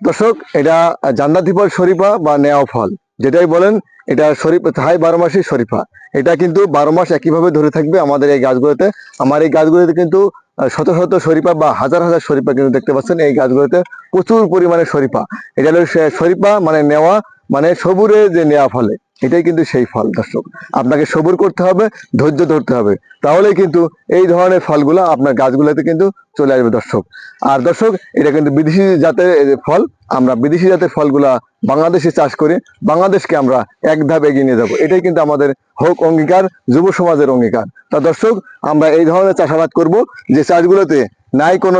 দর্শক, এটা জান্নাতি ফল শরীফা বা নেওয়া ফল। যেটাই বলেন, এটা শরীফ থাই বারো মাসই শরীফা। এটা কিন্তু বারো মাস একইভাবে ধরে থাকবে আমাদের এই গাছগুলোতে। আমার এই গাছগুলোতে কিন্তু শত শত শরীফা বা হাজার হাজার শরীফা কিন্তু দেখতে পাচ্ছেন, এই গাছগুলোতে প্রচুর পরিমাণে শরীফা। এটা হলো শরীফা মানে নেওয়া মানে সবুরে যে নেওয়া ফলে, এটাই কিন্তু সেই ফল, দর্শক। আপনাকে সবুর করতে হবে, ধৈর্য ধরতে হবে। তাহলে কিন্তু এই ধরনের ফলগুলো আপনার গাছগুলোতে কিন্তু চলে আসবে, দর্শক। আর দর্শক, এটা কিন্তু বিদেশি জাতের ফল। আমরা বিদেশি জাতের ফলগুলা বাংলাদেশে চাষ করে বাংলাদেশকে আমরা এক ধাপ এগিয়ে নিয়ে যাব। এটাই কিন্তু আমাদের হোক অঙ্গীকার, যুব সমাজের অঙ্গীকার। তা দর্শক, আমরা এই ধরনের চাষাবাদ করব যে চাষগুলোতে নাই কোনো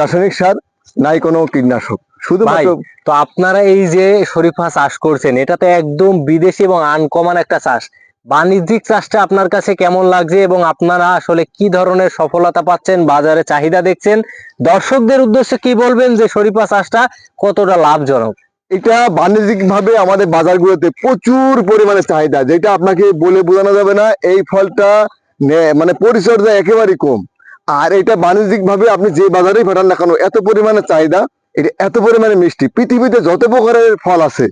রাসায়নিক সার নাই কোনো কীটনাশক। শুধুমাত্র তো আপনারা এই যে শরীফা চাষ করছেন এটা তো একদম বিদেশি এবং আনকমন একটা চাষ। বাণিজ্যিক চাষটা আপনার কাছে কেমন লাগছে এবং আপনারা আসলে কি ধরনের সফলতা পাচ্ছেন বাজারে চাহিদা দেখছেন? দর্শকদের উদ্দেশ্যে কি বলবেন যে শরীফা চাষটা কতটা লাভজনক? এটা বাণিজ্যিক ভাবে আমাদের বাজারগুলোতে প্রচুর পরিমাণে চাহিদা যেটা আপনাকে বলে বোঝানো যাবে না এই ফলটা মানে পরিচর্যা একেবারেই কম। আর এটা বাণিজ্যিক ভাবে আপনি যে বাজারেই ফেটান না কেন, এত পরিমাণে চাহিদা, এটা এত পরিমাণে মিষ্টি। পৃথিবীতে যত প্রকারের ফল আছে,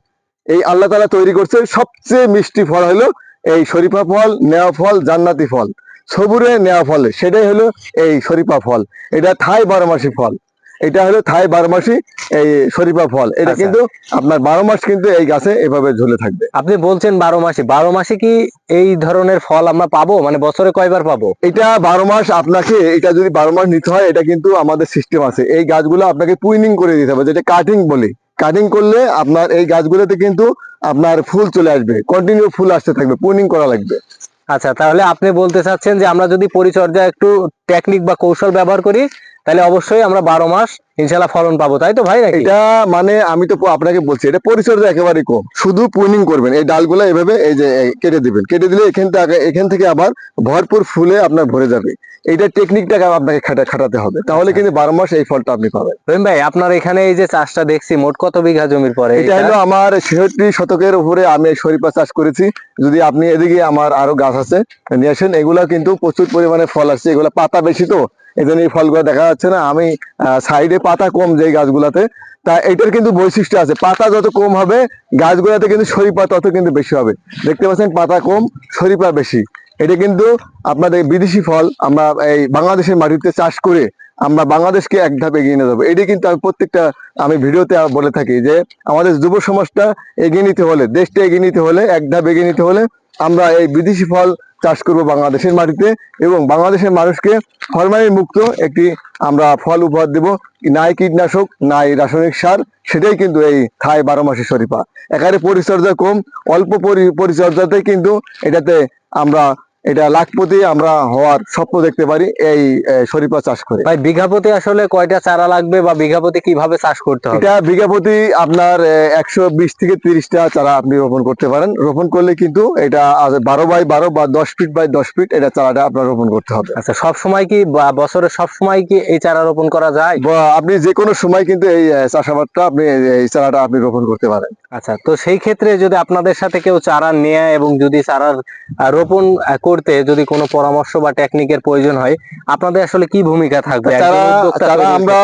এই আল্লাহ তালা তৈরি করছে, সবচেয়ে মিষ্টি ফল হলো এই শরীফা ফল, নেওয়া ফল, জান্নাতি ফল। সবুরে নেওয়া ফল, সেটাই হলো এই শরীফা ফল। এটা থাই বারো মাসি ফল। এটা হলো থাই বারোমাসি এই শরীফা ফল। এটা আচ্ছা। কিন্তু আপনার বারো মাস কিন্তু এই গাছে এভাবে ঝুলে থাকবে। আপনি বলছেন বারো মাসে। বারো মাসে কি এই ধরনের ফল আমরা পাবো? মানে বছরে কয়বার পাবো? এটা বারো মাস আপনাকে এটা যদি বারো মাস নিতে হয় এটা কিন্তু আমাদের সিস্টেম আছে। এই গাছগুলো আপনাকে পুইনিং করে দিতে হবে যেটা কাটিং বলি। কাটিং করলে আপনার এই গাছগুলোতে কিন্তু আপনার ফুল চলে আসবে। কন্টিনিউ ফুল আসতে থাকবে পুইনিং করা লাগবে। আচ্ছা তাহলে আপনি বলতে চাচ্ছেন যে আমরা যদি পরিচর্যা একটু টেকনিক বা কৌশল ব্যবহার করি তাহলে অবশ্যই আমরা বারো মাস ইনশাল্লাহ ফলন পাবো তাই তো ভাই নাকি? এটা মানে আমি তো আপনাকে বলছি এটা পরিচর্যা একেবারেই কম। শুধু পুইনিং করবেন এই ডালগুলো এভাবে এই যে কেটে দিবেন। কেটে দিলে এখান থেকে এখান থেকে আবার ভরপুর ফুলে আপনার ভরে যাবে। এইটা টেকনিকটাকে আপনাকে খাটা খাটাতে হবে। তাহলে কিন্তু বারো মাস এই ফলটা আপনি পাবেন। রহিম ভাই আপনার এখানে এই যে চাষটা দেখছি মোট কত বিঘা জমির পরে এটা হলো আমার ছেষট্টি শতকের উপরে আমি শরীফা চাষ করেছি। যদি আপনি এদিকে আমার আরও গাছ আছে নিয়ে আসেন এগুলা কিন্তু প্রচুর পরিমাণে ফল আসছে। এগুলা পাতা বেশি তো এই জন্য এই ফলগুলো দেখা যাচ্ছে না। আমি সাইডে পাতা কম যে গাছগুলাতে। তা এটার কিন্তু বৈশিষ্ট্য আছে। পাতা যত কম হবে, গাছগুলাতে কিন্তু শরীপা তত কিন্তু বেশি হবে। দেখতে পাচ্ছেন পাতা কম শরীপা বেশি। এটা কিন্তু আপনাদের বিদেশি ফল। আমরা এই বাংলাদেশের মাটিতে চাষ করে আমরা বাংলাদেশকে এক ধাপ এগিয়ে নিয়ে যাব। এটি কিন্তু আমি প্রত্যেকটা, আমি ভিডিওতে বলে থাকি যে, আমাদের যুব সমাজটা এগিয়ে নিতে হলে, দেশটা এগিয়ে নিতে হলে, এক ধাপ এগিয়ে নিতে হলে আমরা এই বিদেশি ফল চাষ করব বাংলাদেশের মাটিতে এবং বাংলাদেশের মানুষকে ফরমালিন মুক্ত একটি আমরা ফল উপহার দেব। নাই কীটনাশক, নাই রাসায়নিক সার, সেটাই কিন্তু এই থাই বারো মাসের শরীফা। একারে পরিচর্যা কম, অল্প পরি- পরিচর্যাতে কিন্তু এটাতে আমরা এটা লাখপতি আমরা হওয়ার স্বপ্ন দেখতে পারি এই শরীফা চাষ করে। ভাই বিঘা প্রতি আসলে কয়টা চারা লাগবে বা বিঘা প্রতি কীভাবে চাষ করতে হবে? এটা বিঘা প্রতি আপনার একশো বিশ থেকে তিরিশটা চারা আপনি রোপণ করতে পারেন। রোপণ করলে কিন্তু এটা বারো বাই বারো বা দশ ফিট বাই দশ ফিট এটা চারাটা আপনার রোপণ করতে হবে। আচ্ছা সব সময় কি বা বছরের সব সময় কি এই চারা রোপণ করা যায়? বা আপনি যে কোনো সময় কিন্তু এই চাষাবাদটা আপনি এই চারাটা আপনি রোপণ করতে পারেন। আচ্ছা তো সেই ক্ষেত্রে যদি আপনাদের সাথে কেউ চারা নেয় এবং যদি চারার রোপণ করতে যদি কোনো পরামর্শ বা টেকনিকের প্রয়োজন হয় আপনাদের আসলে কি ভূমিকা থাকবে? তৈরির আমরা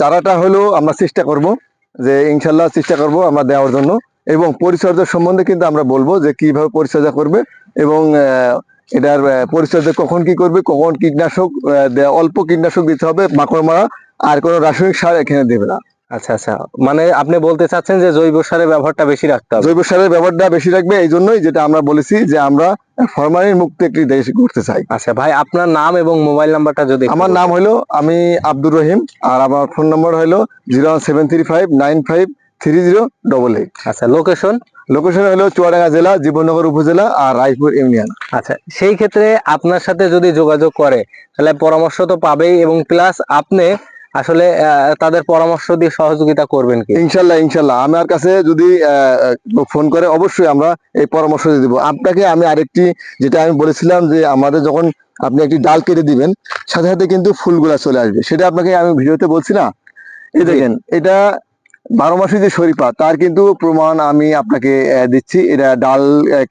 চারাটা হলো আমরা চেষ্টা করব যে ইনশাল্লাহ চেষ্টা করব আমরা দেওয়ার জন্য। এবং পরিচর্যা সম্বন্ধে কিন্তু আমরা বলব যে কীভাবে পরিচর্যা করবে এবং এটার পরিচর্যা কখন কি করবে কখন কীটনাশক অল্প কীটনাশক দিতে হবে মাকড় মারা আর কোনো রাসায়নিক সার এখানে দেবে না। আচ্ছা আচ্ছা। মানে আপনি বলতে চাচ্ছেন যে জৈব সারের ব্যবহারটা বেশি রাখতে হবে? জৈব সারের ব্যবহারটা বেশি রাখবে এই জন্যই যেটা আমরা বলেছি যে আমরা ফরমালিন মুক্ত একটি দেশ করতে চাই। আচ্ছা ভাই আপনার নাম এবং মোবাইল নাম্বারটা যদি আমার নাম হলো আমি আব্দুর রহিম আর আমার ফোন নম্বর হলো zero seven three five nine five three zero double eight. আচ্ছা লোকেশন? লোকেশন হলো চুয়াডাঙ্গা জেলা জীবননগর উপজেলা আর রায়পুর ইউনিয়ন। আচ্ছা সেই ক্ষেত্রে আপনার সাথে যদি যোগাযোগ করে তাহলে পরামর্শ তো পাবেই এবং প্লাস আপনি আসলে তাদের পরামর্শ দিয়ে সহযোগিতা করবেন কি? ইনশাল্লাহ ইনশাল্লাহ। আমার কাছে যদি ফোন করে অবশ্যই আমরা এই পরামর্শ দিয়ে দিব। আপনাকে আমি আরেকটি যেটা আমি বলেছিলাম যে আমাদের যখন আপনি একটি ডাল কেটে দিবেন সাথে সাথে কিন্তু ফুলগুলা চলে আসবে। সেটা আপনাকে আমি ভিডিওতে বলছি না? এই দেখেন এটা বারো মাসে যে শরীফা তার কিন্তু প্রমাণ আমি আপনাকে দিচ্ছি। এটা ডাল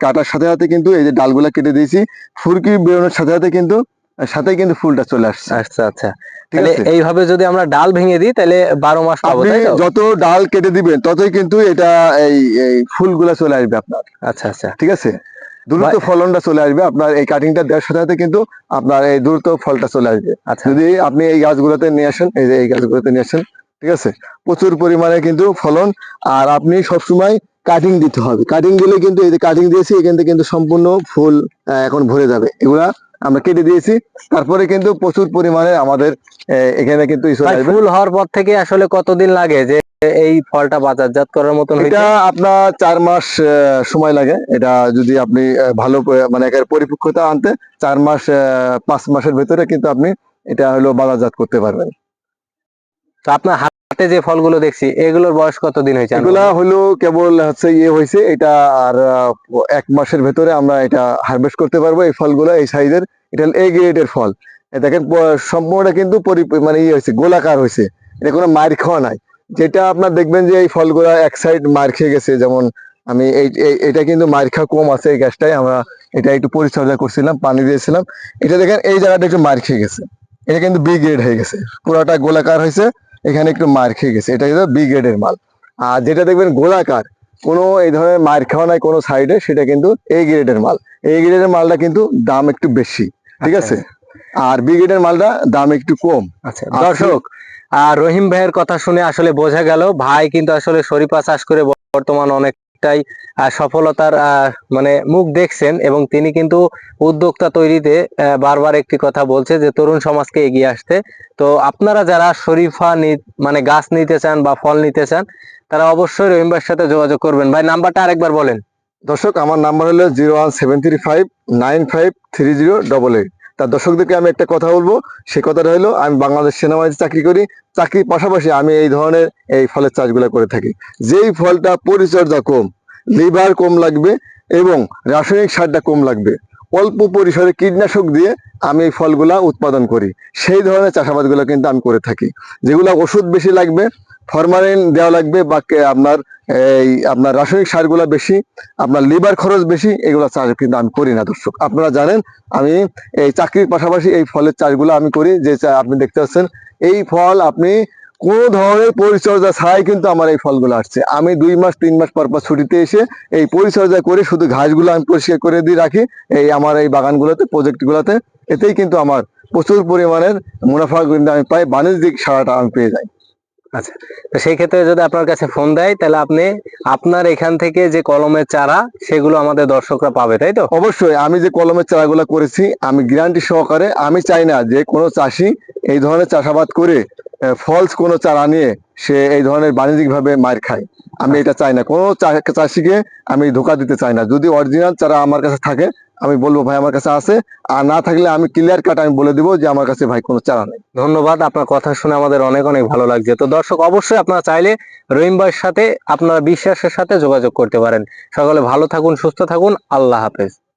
কাটার সাথে সাথে কিন্তু এই যে ডালগুলা কেটে দিয়েছি ফুরকি বেরোনোর সাথে সাথে কিন্তু সাথেই কিন্তু ফুলটা চলে আসছে। আচ্ছা আচ্ছা। তাহলে এইভাবে যদি আমরা ডাল ভেঙে দিই তাহলে বারো মাস পাবো যত ডাল কেটে দিবেন ততই কিন্তু এটা এই ফুলগুলা চলে আসবে আপনার। আচ্ছা আচ্ছা। ঠিক আছে? দ্রুত ফলনটা চলে আসবে আপনার এই কাটিংটা দেওয়ার সাথে সাথে কিন্তু আপনার এই দ্রুত ফলটা চলে আসবে। আচ্ছা। যদি আপনি এই গাছগুলোতে নিয়ে আসেন এই যে এই গাছগুলোতে নিয়ে আসেন ঠিক আছে? প্রচুর পরিমাণে কিন্তু ফলন আর আপনি সবসময় কাটিং দিতে হবে। কাটিং দিলে কিন্তু এই যে কাটিং দিয়েছি এখান থেকে কিন্তু সম্পূর্ণ ফুল এখন ভরে যাবে। এগুলা আমরা কেটে দিয়েছি। তারপরে কিন্তু প্রচুর পরিমাণে আমাদের এখানে কিন্তু ফুল হওয়ার পর থেকে আসলে কতদিন লাগে যে এই ফলটা বাজারজাত করার মতন এটা আপনার চার মাস সময় লাগে। এটা যদি আপনি ভালো মানে পরিপক্কতা আনতে চার মাস পাঁচ মাসের ভেতরে কিন্তু আপনি এটা হলো বাজারজাত করতে পারবেন। তো আপনার হাতে যে ফলগুলো দেখছি, এগুলোর বয়স কতদিন হয়েছে? এগুলা হলো কেবল হচ্ছে ইয়ে হয়েছে, এটা আর এক মাসের ভেতরে আমরা এটা হারভেস্ট করতে পারব, এই ফলগুলো, এই সাইজের, এটা এ গ্রেডের ফল। দেখেন সম্পূর্ণটা কিন্তু মানে ইয়ে হয়েছে, গোলাকার হয়েছে। এটা কোনো মার খাওয়া নাই। যেটা আপনার দেখবেন যে এই ফলগুলো এক সাইড মার খেয়ে গেছে, যেমন আমি এই এটা কিন্তু মার কম আছে এই গাছটায়, আমরা এটা একটু পরিচর্যা করছিলাম, পানি দিয়েছিলাম। এটা দেখেন, এই জায়গাটা একটু মার খেয়ে গেছে। এটা কিন্তু বি গ্রেড হয়ে গেছে। পুরোটা গোলাকার হয়েছে। এখানে একটু মার খেয়ে গেছে। এটা কিন্তু বি গ্রেডের মাল। আর যেটা দেখবেন গোলাকার কোনো এই ধরনের মার খাওয়া নাই কোনো সাইডে সেটা কিন্তু এই গ্রেডের মাল। এই গ্রেডের মালটা কিন্তু দাম একটু বেশি ঠিক আচ্ছা। আছে? আর বি গ্রেডের মালটা দাম একটু কম। আচ্ছা দর্শক আর রহিম ভাইয়ের কথা শুনে আসলে বোঝা গেল ভাই কিন্তু আসলে শরীফা চাষ করে বর্তমান অনেকটাই সফলতার মানে মুখ দেখছেন এবং তিনি কিন্তু উদ্যোক্তা তৈরিতে বারবার একটি কথা বলছে যে তরুণ সমাজকে এগিয়ে আসতে। তো আপনারা যারা শরীফা মানে গাছ নিতে চান বা ফল নিতে চান, তারা অবশ্যই রহিম সাথে যোগাযোগ করবেন। ভাই, নাম্বারটা আরেকবার বলেন। দর্শক, আমার নাম্বার হলো zero one seven three five nine five three zero double eight. তার দর্শকদেরকে আমি একটা কথা বলব। সে কথাটা হলো, আমি বাংলাদেশ সেনাবাহিনীতে চাকরি করি, চাকরির পাশাপাশি আমি এই ধরনের এই ফলের চাষগুলো করে থাকি। যেই ফলটা পরিচর্যা কম, লিভার কম লাগবে এবং রাসায়নিক সারটা কম লাগবে, অল্প পরিসরে কীটনাশক দিয়ে আমি এই ফলগুলা উৎপাদন করি। সেই ধরনের চাষাবাদগুলো কিন্তু আমি করে থাকি। যেগুলো ওষুধ বেশি লাগবে, ফরমালিন দেওয়া লাগবে বা আপনার এই আপনার রাসায়নিক সারগুলো বেশি, আপনার লিভার খরচ বেশি, এগুলো চাষ কিন্তু আমি করি না, দর্শক। আপনারা জানেন, আমি এই চাকরির পাশাপাশি এই ফলের চাষগুলো আমি করি, যে আপনি দেখতে পাচ্ছেন, এই ফল আপনি কোনো ধরনের পরিচর্যা ছাড়াই কিন্তু আমার এই ফলগুলো আসছে। আমি দুই মাস, তিন মাস পর পর ছুটিতে এসে এই পরিচর্যা করে শুধু ঘাসগুলো আমি পরিষ্কার করে দিয়ে রাখি, এই আমার এই বাগানগুলোতে, প্রজেক্টগুলোতে, এতেই কিন্তু আমার প্রচুর পরিমাণের মুনাফা কিন্তু আমি পাই, বাণিজ্যিক সারাটা আমি পেয়ে যাই। তো সেই ক্ষেত্রে যদি আপনার কাছে ফোন দেয়, তাহলে আপনি আপনার এখান থেকে যে কলমের চারা, সেগুলো আমাদের দর্শকরা পাবে, তাই তো? অবশ্যই, আমি যে কলমের চারাগুলো করেছি, আমি গ্যারান্টি সহকারে, আমি চাই না যে কোনো চাষি এই ধরনের চাষাবাদ করে ফলস কোনো চারা নিয়ে সে এই ধরনের বাণিজ্যিক ভাবে মার খায়। আমি এটা চাই না। কোন চাষিকে আমি ধোকা দিতে চাই না। যদি অরিজিনাল চারা আমার কাছে থাকে, আমি বলব, ভাই, আমার কাছে আছে। আর না থাকলে আমি ক্লিয়ার কাট আমি বলে দিব যে আমার কাছে ভাই কোনো চারা নেই। ধন্যবাদ। আপনার কথা শুনে আমাদের অনেক অনেক ভালো লাগছে। তো দর্শক, অবশ্যই আপনারা চাইলে রহিম ভাইয়ের সাথে আপনারা বিশ্বাসের সাথে যোগাযোগ করতে পারেন। সকলে ভালো থাকুন, সুস্থ থাকুন। আল্লাহ হাফেজ।